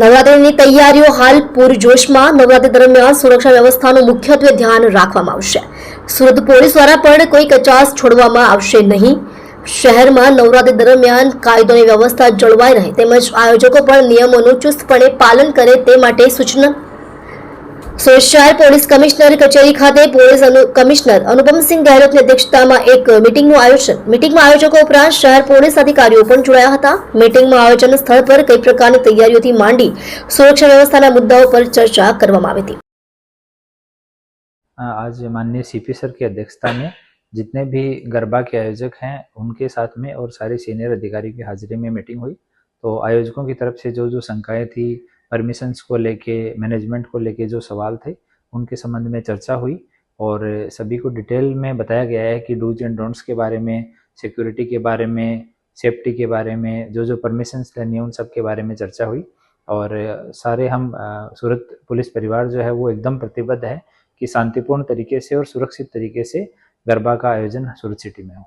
નવરાત્રિની તૈયારીઓ હાલ પૂરજોશમાં. નવરાત્રી દરમિયાન સુરક્ષા વ્યવસ્થાનું મુખ્યત્વે ધ્યાન રાખવામાં આવશે. સુરત પોલીસ દ્વારા પણ કોઈ કચાસ છોડવામાં આવશે નહીં. શહેરમાં નવરાત્રી દરમિયાન કાયદોની વ્યવસ્થા જળવાઈ રહે, તેમજ આયોજકો પણ નિયમોનું ચુસ્તપણે પાલન કરે તે માટે સૂચના સુરત શહેર પોલીસ કમિશનર કચેરી ખાતે પોલીસ અનુ- કમિશનર અનુપમસિંહ ગહેલોતની અધ્યક્ષતામાં એક મીટિંગનું આયોજન મીટિંગમાં આયોજકો ઉપરાંત શહેર પોલીસ અધિકારીઓ પણ જોડાયા હતા મીટિંગમાં આયોજન સ્થળ પર કઈ પ્રકારની તૈયારીઓથી માંડી સુરક્ષા વ્યવસ્થાના મુદ્દાઓ પર ચર્ચા કરવામાં આવી હતી आज माननीय सीपी सर की अध्यक्षता में जितने भी गरबा के आयोजक हैं उनके साथ में और सारे सीनियर अधिकारी की हाजिरी में मीटिंग हुई तो आयोजकों की तरफ से जो जो शंकाएं थी परमिशंस को लेके मैनेजमेंट को लेके जो सवाल थे, उनके संबंध में चर्चा हुई और सभी को डिटेल में बताया गया है कि डूज एंड डोंट्स के बारे में सिक्योरिटी के बारे में सेफ्टी के बारे में जो जो परमिशंस लेनी है उन सब के बारे में चर्चा हुई और सारे हम सूरत पुलिस परिवार जो है वो एकदम प्रतिबद्ध है कि शांतिपूर्ण तरीके से और सुरक्षित तरीके से गरबा का आयोजन सूरत सिटी में हो।